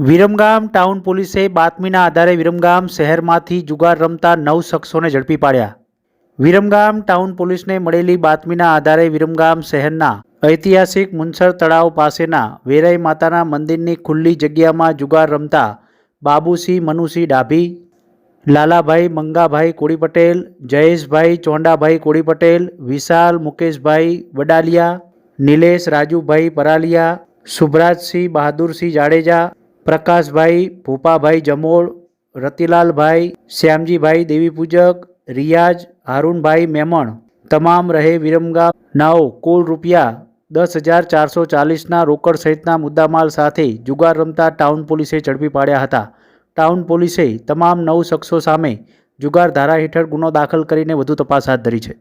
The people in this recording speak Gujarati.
વિરમગામ ટાઉન પોલીસે બાતમીના આધારે વિરમગામ શહેરમાંથી જુગાર રમતા નવ શખ્સોને ઝડપી પાડ્યા. વિરમગામ ટાઉન પોલીસને મળેલી બાતમીના આધારે વિરમગામ શહેરના ઐતિહાસિક મુનસર તળાવ પાસેના વેરાઈ માતાના મંદિરની ખુલ્લી જગ્યામાં જુગાર રમતા બાબુસિંહ મનુસિંહ ડાભી, લાલાભાઈ મંગાભાઈ કોળી પટેલ જયેશભાઈ ચોંડાભાઈ કોળી પટેલ વિશાલ મુકેશભાઈ વડાલિયા, નિલેશ રાજુભાઈ પરાલિયા, સુભરાજસિંહ બહાદુરસિંહ જાડેજા પ્રકાશભાઈ, ભૂપાભાઈ જમોળ, રતિલાલભાઈ, શ્યામજીભાઈ દેવી પૂજક રિયાજ હારૂનભાઈ મેમણ, તમામ રહે વિરમગામ નાઓ કુલ રૂપિયા દસ હજાર ચારસો ચાલીસના રોકડ સહિતના મુદ્દામાલ સાથે જુગાર રમતા ટાઉન પોલીસે ઝડપી પાડ્યા હતા. ટાઉન પોલીસે તમામ નવ શખ્સો સામે જુગાર ધારા હેઠળ ગુનો દાખલ કરીને વધુ તપાસ હાથ ધરી છે.